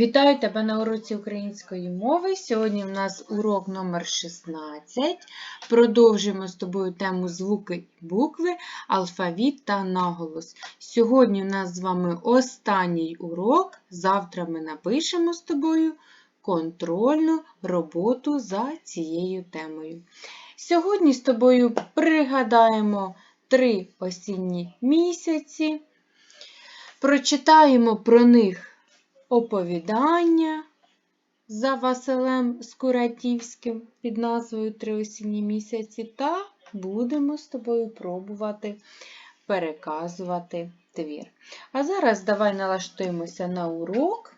Вітаю тебе на уроці української мови. Сьогодні в нас урок номер 16. Продовжуємо з тобою тему звуки і букви, алфавіт та наголос. Сьогодні в нас з вами останній урок. Завтра ми напишемо з тобою контрольну роботу за цією темою. Сьогодні з тобою пригадаємо три осінні місяці, прочитаємо про них оповідання за Василем Скуратівським під назвою Три осінні місяці, та будемо з тобою пробувати переказувати твір. А зараз давай налаштуємося на урок,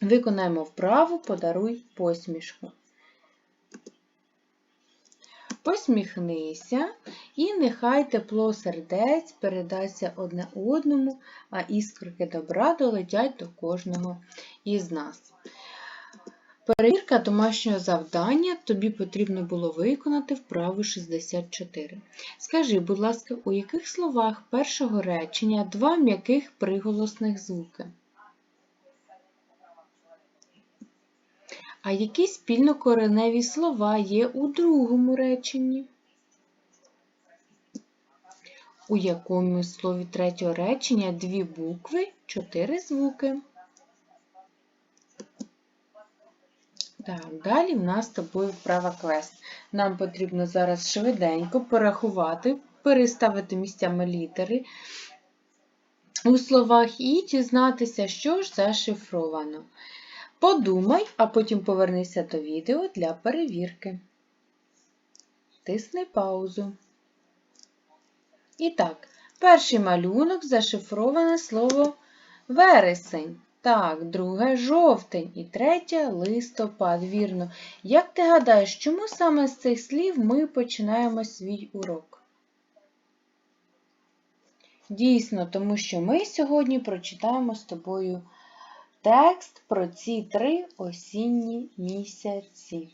виконаємо вправу Подаруй посмішку. Посміхнися, і нехай тепло сердець передасться одне одному, а іскорки добра долетять до кожного із нас. Перевірка домашнього завдання тобі потрібно було виконати вправу 64. Скажи, будь ласка, у яких словах першого речення два м'яких приголосних звуки? А які спільнокореневі слова є у другому реченні? У якому слові третього речення дві букви, чотири звуки? Так, далі в нас з тобою вправа квест. Нам потрібно зараз швиденько порахувати, переставити місцями літери у словах і дізнатися, що ж зашифровано. Подумай, а потім повернися до відео для перевірки. Тисни паузу. І так, перший малюнок зашифроване слово вересень. Так, друге жовтень і третє листопад. Вірно. Як ти гадаєш, чому саме з цих слів ми починаємо свій урок? Дійсно, тому що ми сьогодні прочитаємо з тобою текст про ці три осінні місяці.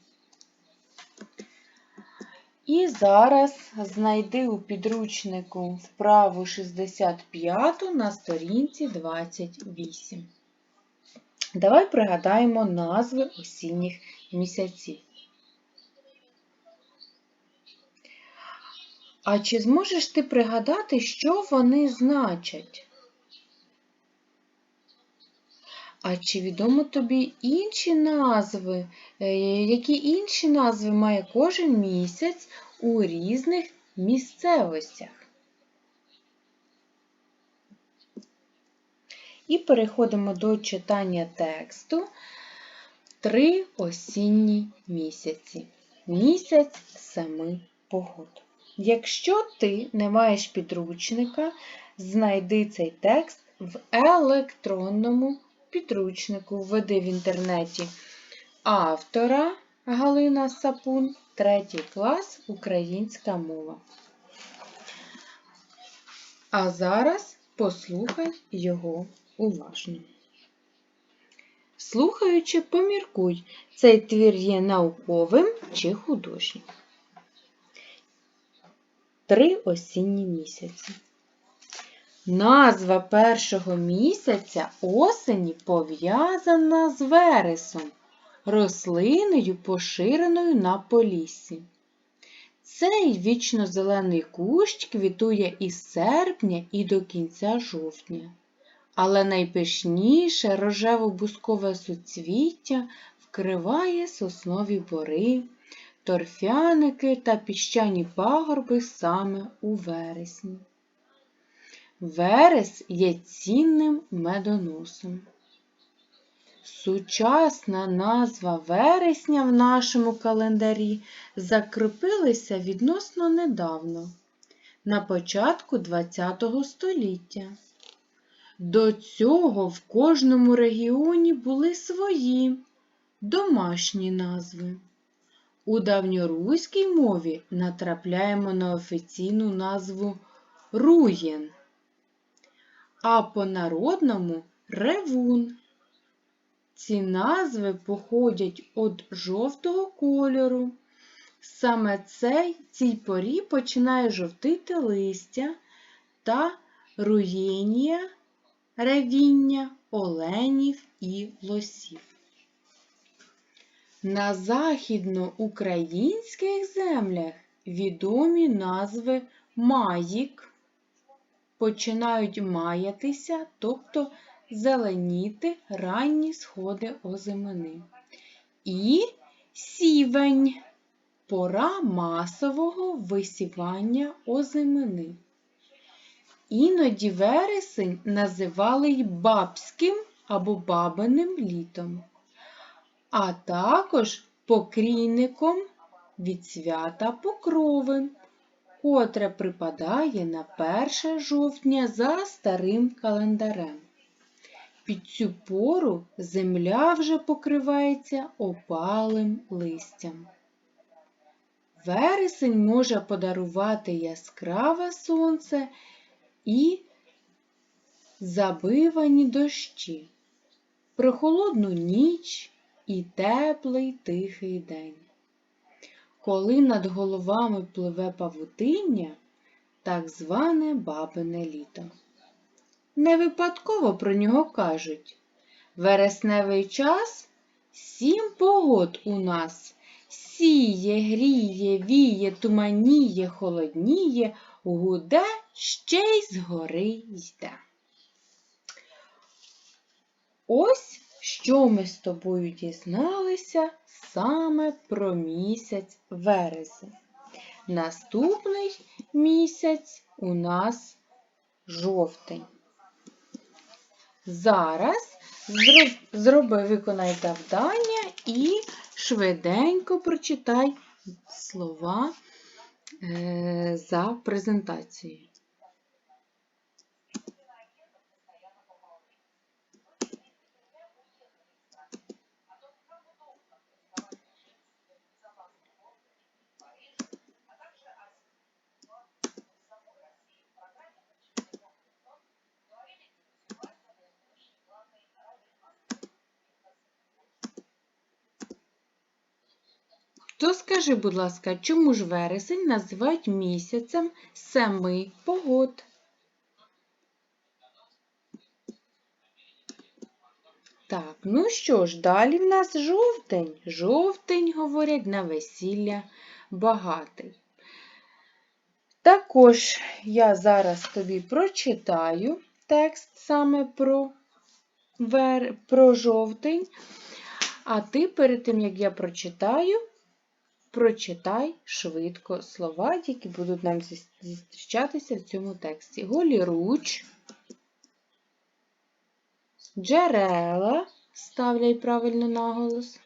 І зараз знайди у підручнику вправу 65 на сторінці 28. Давай пригадаємо назви осінніх місяців. А чи зможеш ти пригадати, що вони значать? А чи відомо тобі інші назви? Е, які інші назви має кожен місяць у різних місцевостях? І переходимо до читання тексту Три осінні місяці. Місяць семи погод. Якщо ти не маєш підручника, знайди цей текст в електронному підручнику введи в інтернеті автора Галина Сапун, третій клас українська мова. А зараз послухай його уважно. Слухаючи, поміркуй, цей твір є науковим чи художнім. Три осінні місяці. Назва першого місяця осені пов'язана з вересом, рослиною, поширеною на поліссі. Цей вічно-зелений кущ квітує із серпня і до кінця жовтня, але найпишніше рожево-бускове суцвіття вкриває соснові бори, торфяники та піщані пагорби саме у вересні. Верес є цінним медоносом. Сучасна назва вересня в нашому календарі закріпилася відносно недавно, на початку ХХ століття. До цього в кожному регіоні були свої домашні назви. У давньоруській мові натрапляємо на офіційну назву Руєн а по-народному ревун. Ці назви походять від жовтого кольору. Саме цей цій порі починає жовтити листя та руєнія ревіння, оленів і лосів. На західноукраїнських землях відомі назви маїк, починають маятися, тобто зеленіти ранні сходи озимини. І сівень пора масового висівання озимини. Іноді вересень називали й бабським або бабиним літом, а також покрійником від свята Покрови, котре припадає на 1 жовтня за старим календарем. Під цю пору земля вже покривається опалим листям. Вересень може подарувати яскраве сонце і забивані дощі, прохолодну ніч і теплий тихий день. Коли над головами пливе павутиння, так зване бабине літо. Не випадково про нього кажуть вересневий час сім погод у нас. Сіє, гріє, віє, туманіє, холодніє, гуде, ще й згори йде. Ось що ми з тобою дізналися саме про місяць вересень. Наступний місяць у нас жовтень. Зараз зроби, виконай завдання і швиденько прочитай слова е, за презентацією. То скажи, будь ласка, чому ж вересень називають місяцем семи погод? Так, ну що ж, далі в нас жовтень. Жовтень, говорять, на весілля багатий. Також я зараз тобі прочитаю текст саме про, вер... про жовтень, а ти перед тим, як я прочитаю, Прочитай швидко слова, які будуть нам зустрічатися в цьому тексті. Голіруч, джерела, ставляй правильно наголос.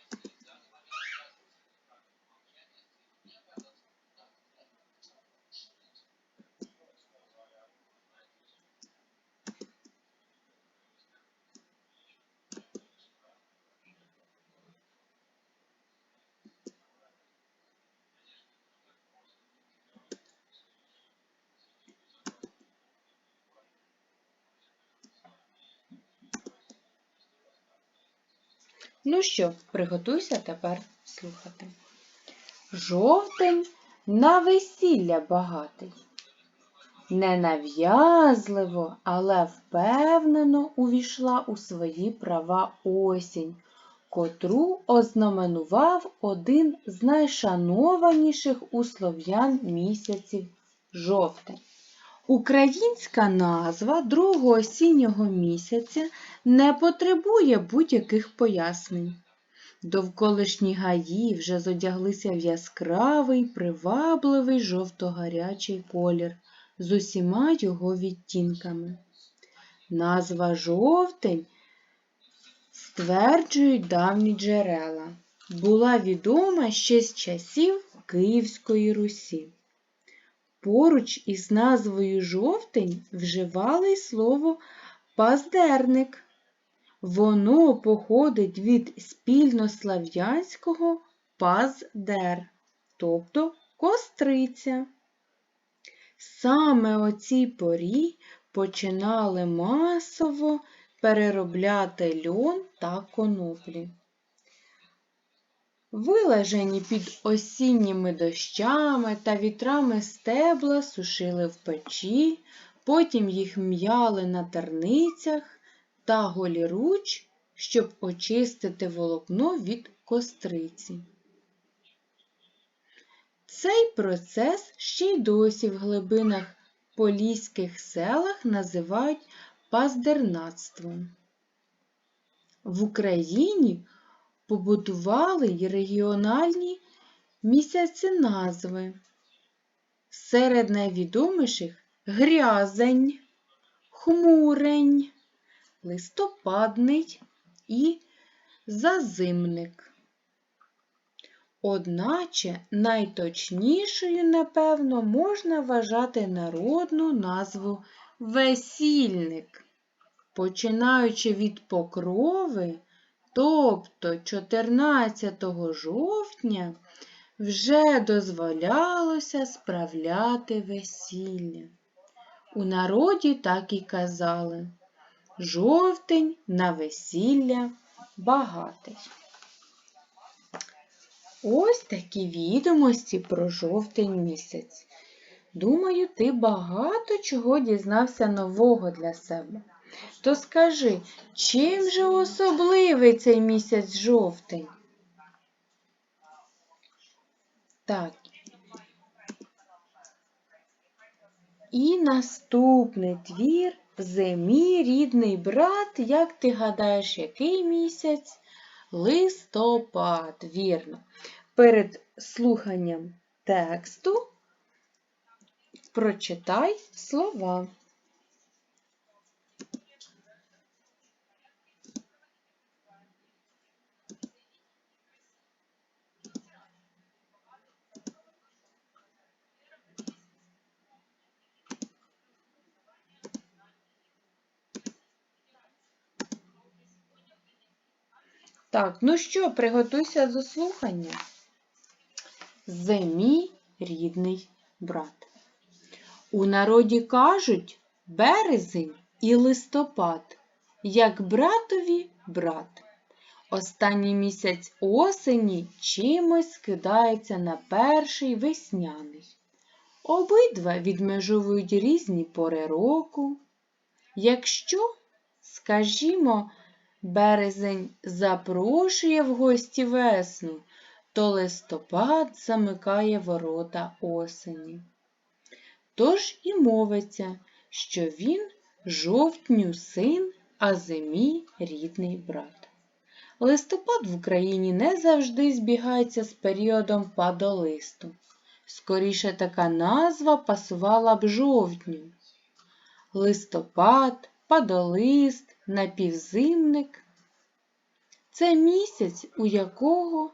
Ну що, приготуйся тепер слухати. Жовтень на весілля багатий. Ненав'язливо, але впевнено увійшла у свої права осінь, котру ознаменував один з найшанованіших у слов'ян місяців жовтень. Українська назва другого осіннього місяця не потребує будь-яких пояснень. Довколишні гаї вже зодяглися в яскравий, привабливий жовто-гарячий колір з усіма його відтінками. Назва жовтень стверджують давні джерела, була відома ще з часів Київської Русі. Поруч із назвою жовтень вживали слово паздерник. Воно походить від спільнослав'янського паздер, тобто костриця. Саме о цій порі починали масово переробляти льон та коноплі. Вилежені під осінніми дощами та вітрами стебла сушили в печі, потім їх м'яли на терницях, та голіруч, щоб очистити волокно від костриці. Цей процес ще й досі в глибинах поліських селах називають паздернацтвом. В Україні побудували й регіональні місяці назви. Серед найвідоміших грязень, хмурень, листопадний і зазимник. Одначе найточнішою, напевно, можна вважати народну назву весільник. Починаючи від покрови, тобто 14 жовтня, вже дозволялося справляти весілля. У народі так і казали жовтень на весілля багатий. Ось такі відомості про жовтень місяць. Думаю, ти багато чого дізнався нового для себе. То скажи, чим же особливий цей місяць жовтень? Так. І наступний твір в зимі рідний брат, як ти гадаєш, який місяць? Листопад, вірно. Перед слуханням тексту прочитай слова. Так, ну що, приготуйся до слухання. Зимі рідний брат. У народі кажуть березень і листопад, як братові брат. Останній місяць осені чимось скидається на перший весняний. Обидва відмежовують різні пори року. Якщо, скажімо, березень запрошує в гості весну, то листопад замикає ворота осені. Тож і мовиться, що він жовтню син, а зимі рідний брат. Листопад в Україні не завжди збігається з періодом падолисту. Скоріше така назва пасувала б жовтню. Листопад, падолист, напівзимник це місяць, у якого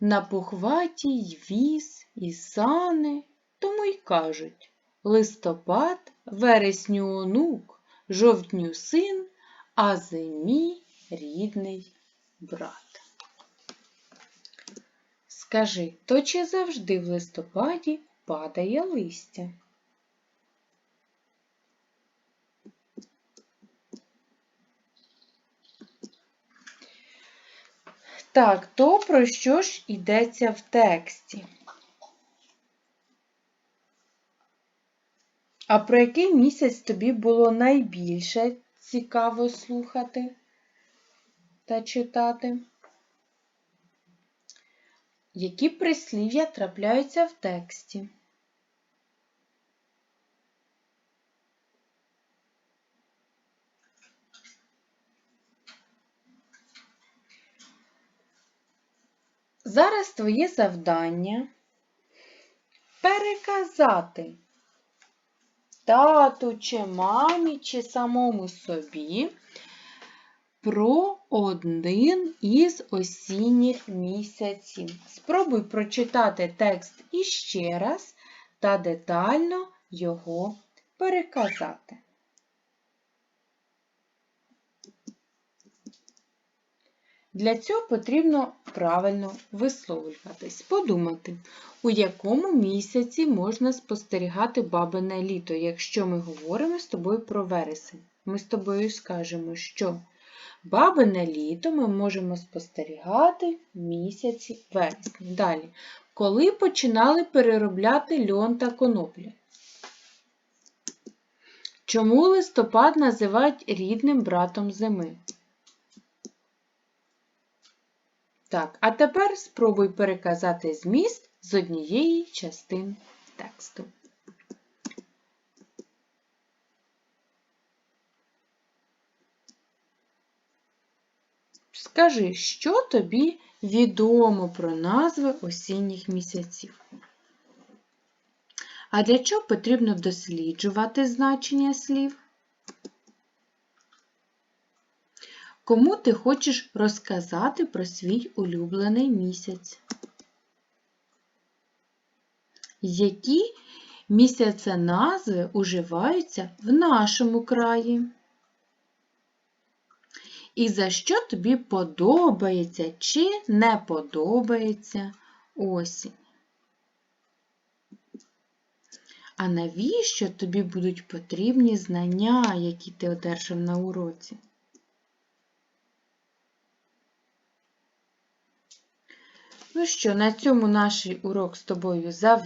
на похваті віз і сани, тому й кажуть листопад, вересню онук, жовтню син, а зимі рідний брат. Скажи, то чи завжди в листопаді падає листя? Так, то про що ж йдеться в тексті? А про який місяць тобі було найбільше цікаво слухати та читати? Які прислів'я трапляються в тексті? Зараз твоє завдання переказати тату чи мамі, чи самому собі про один із осінніх місяців. Спробуй прочитати текст іще раз та детально його переказати. Для цього потрібно правильно висловлюватись, подумати, у якому місяці можна спостерігати бабине літо, якщо ми говоримо з тобою про вересень. Ми з тобою скажемо, що бабине літо ми можемо спостерігати в місяці вересня. Далі, коли починали переробляти льон та коноплю? Чому листопад називають рідним братом зими? Так, а тепер спробуй переказати зміст з однієї частин тексту. Скажи, що тобі відомо про назви осінніх місяців? А для чого потрібно досліджувати значення слів? Кому ти хочеш розказати про свій улюблений місяць? Які місяценазви уживаються в нашому краї? І за що тобі подобається чи не подобається осінь? А навіщо тобі будуть потрібні знання, які ти одержав на уроці? Ну що, на цьому наш урок з тобою завершено.